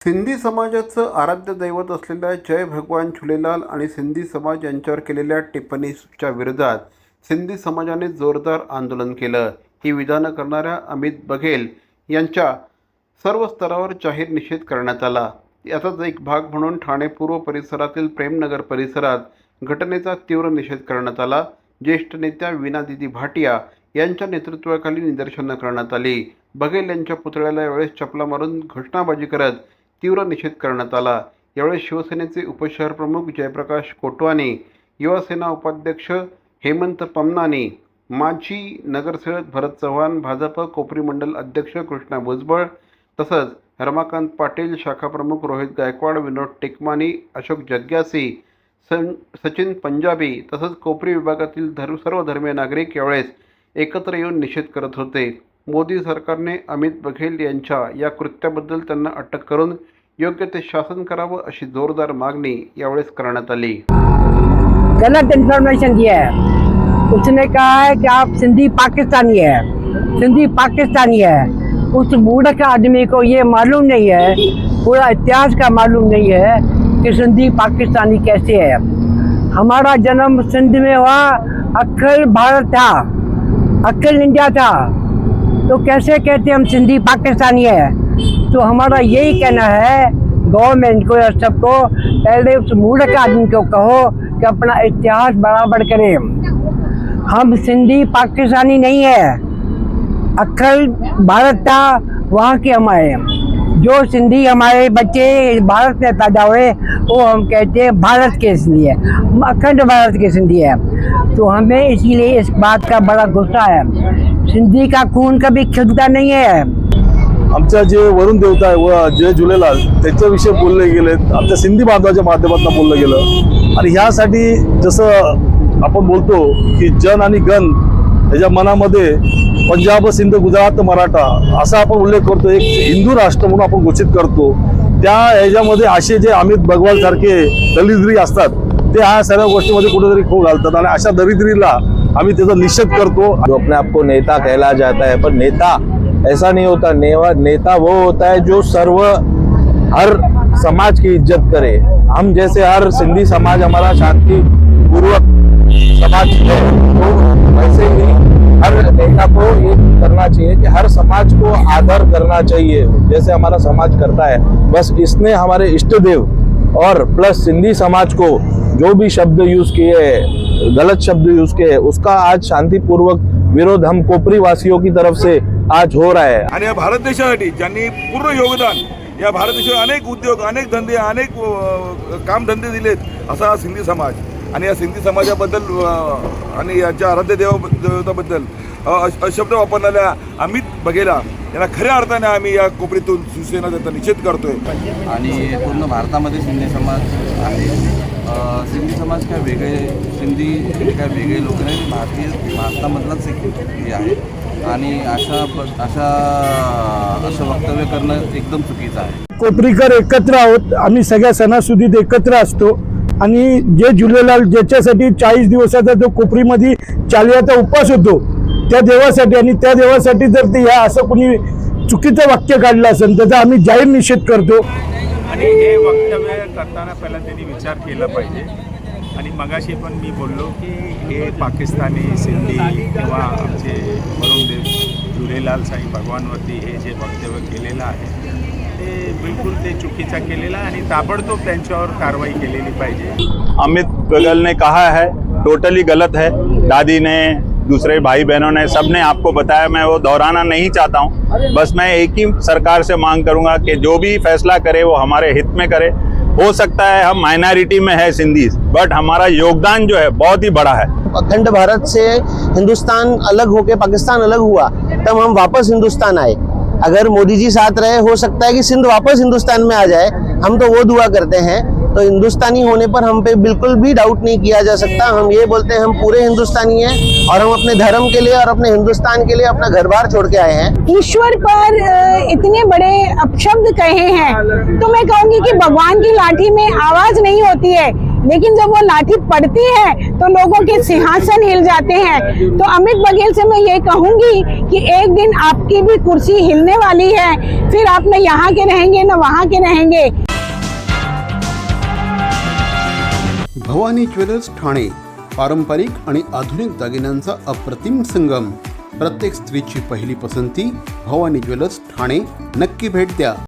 सिंधी समाजाचं आराध्य दैवत असलेल्या जय भगवान झुलेलाल आणि सिंधी समाज यांच्यावर केलेल्या टिप्पणीच्या विरोधात सिंधी समाजाने जोरदार आंदोलन केलं. ही विधानं करणाऱ्या अमित बघेल यांच्या सर्व स्तरावर जाहीर निषेध करण्यात आला. याचाच एक भाग म्हणून ठाणे पूर्व परिसरातील प्रेमनगर परिसरात घटनेचा तीव्र निषेध करण्यात आला. ज्येष्ठ नेत्या विनादिदी भाटिया यांच्या नेतृत्वाखाली निदर्शनं करण्यात आली. बघेल यांच्या पुतळ्याला यावेळेस चपला मारून घोषणाबाजी करत तीव्र निषेध करण्यात आला. यावेळी शिवसेनेचे उपशहरप्रमुख जयप्रकाश कोटवानी युवासेना उपाध्यक्ष हेमंत पमनानी माजी नगरसेवक भरत चव्हाण भाजप कोपरी मंडल अध्यक्ष कृष्णा भुजबळ तसंच रमाकांत पाटील शाखाप्रमुख रोहित गायकवाड विनोद टेकमानी अशोक जग्यासी सं सचिन पंजाबी तसंच कोपरी विभागातील धर्म सर्व धर्मीय नागरिक यावेळेस एकत्र येऊन निषेध करत होते. मोदी सरकारने अमित बघेल यांच्या या कृत्याबद्दल त्यांना अटक करून योग्य ते शासन करावं अशी जोरदार मागणी यावेळेस करण्यात आली. गलत इन्फॉर्मेशन दिया है उसने कहा है कि आप सिंधी पाकिस्तानी है। सिंधी पाकिस्तानी है। उस बूढ़क आदमी को ये मालूम नहीं है पूरा इतिहास का मालूम नहीं है कि सिंधी पाकिस्तानी कैसे है। हमारा जन्म सिंध में हुआ अखिल भारत था अखिल इंडिया था। तो कैसे कहते हम सिंधी पाकिस्तानी है? तो हमारा यही कहना है गवर्नमेंट को या सबको, पहले उस मूर्ख आदमी को कहो कि अपना इतिहास बराबर करें। हम सिंधी पाकिस्तानी नहीं है। अक्खल भारत था वहाँ के हमारे जो सिंधी हमारे बच्चे भारत में पैदा हुए, वो हम कहते हैं भारत के सिंधी है। अखंड भारत के सिंधी है। तो हमें इसीलिए इस बात का बड़ा गुस्सा है। सिंधी का खून कभी खिलता नहीं है। आमच्या जे वरुण देवता आहे व जय झुलेलाल त्याच्याविषयी बोलले गेले आमच्या सिंधी बांधवाच्या माध्यमातून बोललं गेलं. आणि ह्यासाठी जसं आपण बोलतो की जन आणि गण ह्याच्या मनामध्ये पंजाब सिंध गुजरात मराठा असा आपण उल्लेख करतो. एक हिंदू राष्ट्र म्हणून आपण घोषित करतो. त्या ह्याच्यामध्ये असे जे अमित भगवान सारखे दलिद्री असतात ते ह्या सर्व गोष्टीमध्ये कुठेतरी खो घालतात. आणि अशा दरिद्रीला आम्ही त्याचा निषेध करतो जो अपने आप को नेता कहला जाता है, पर नेता ऐसा नहीं होता, नेवा, नेता वो होता है जो सर्व, हर समाज की इज़्ज़त करे। हम जैसे हर सिंधी समाज हमारा शांति पूर्वक समाज है तो वैसे ही हर नेता को ये करना चाहिए कि हर समाज को आदर करना चाहिए, जैसे हमारा समाज करता है। बस इसने हमारे इष्ट देव और प्लस सिंधी समाज को जो भी शब्द यूज़ किए हैं गलत शब्द यूज किए उसका आज शांतिपूर्वक विरोध हम कोपरी वासियों की तरफ से आज हो रहा है। आणि या भारत देशासाठी ज्यांनी पूर्ण योगदान या भारत देशावर अनेक उद्योग अनेक धंदे अनेक कामधंदे दिलेत असा हा सिंधी समाज. आणि या सिंधी समाजाबद्दल आणि याच्या आराध्य देवाबद्दल देवताबद्दल अश- अशब्द वापरणाऱ्या अमित बघेला यांना खऱ्या अर्थाने आम्ही या कोपरीतून शिवसेना त्याचा निषेध करतोय. आणि पूर्ण भारतामध्ये सिंधी समाज आहे. सिंधी समाज काय वेगळे सिंधी काय वेगळे लोक नाही भारतीय भारतामधलाच एक हे आहे. आणि अशा अशा असं वक्तव्य करणं एकदम चुकीचं आहे. कोपरीकर एकत्र आहोत. आम्ही सगळ्या सणासुदीत एकत्र असतो. आणि जे झुलेलाल ज्याच्यासाठी चाळीस दिवसाचा जो कोपरीमध्ये चालियाचा उपवास होतो त्या देवासाठी आणि त्या देवासाठी जर ते ह्या असं कोणी चुकीचं वाक्य काढलं असेल त्याचा आम्ही जाहीर निषेध करतो. आणि हे वक्तव्य करताना पहिला त्यांनी विचार केला पाहिजे. आणि मगाशी पण मी बोललो की हे पाकिस्तानी सिंधी किंवा आमचे वरुणदेव झुलेलाल साई भगवानवरती हे जे वक्तव्य केलेलं आहे ते बिलकुल ते चुकीचं केलेलं आहे आणि ताबडतोब त्यांच्यावर कारवाई केलेली पाहिजे. अमित बगल ने कहा है टोटली गलत है। दादी ने दूसरे भाई बहनों ने सबने आपको बताया, मैं वो दोहराना नहीं चाहता हूँ। बस मैं एक ही सरकार से मांग करूँगा कि जो भी फैसला करे, वो हमारे हित में करे। हो सकता है हम माइनॉरिटी में है सिंधी बट हमारा योगदान जो है, बहुत ही बड़ा है। अखंड भारत से हिंदुस्तान अलग होके पाकिस्तान अलग हुआ, तब हम वापस हिंदुस्तान आए। अगर मोदी जी साथ रहे, हो सकता है कि सिंध वापस हिंदुस्तान में आ जाए। हम तो वो दुआ करते हैं। तो हिंदुस्तानी होने पर हम पे बिल्कुल भी डाउट नहीं किया जा सकता। हम ये बोलते हैं, हम पूरे हिंदुस्तानी हैं और हम अपने धर्म के लिए और अपने हिंदुस्तान के लिए अपना घर बार छोड़ के आए हैं। ईश्वर पर इतने बड़े अपशब्द कहे हैं। तो मैं कहूँगी कि भगवान की लाठी में आवाज़ नहीं होती है। लेकिन जब वो लाठी पड़ती है तो लोगों के सिंहासन हिल जाते हैं। तो अमित बघेल से मैं ये कहूँगी कि एक दिन आपकी भी कुर्सी हिलने वाली है। फिर आप न यहाँ के रहेंगे, न वहाँ के रहेंगे। भवानी ज्वेलर्स ठाणे, पारंपरिक आणि आधुनिक दागिन्यांचा अप्रतिम संगम। प्रत्येक स्त्रीची पहिली पसंती भवानी ज्वेलर्स ठाणे, नक्की भेट द्या।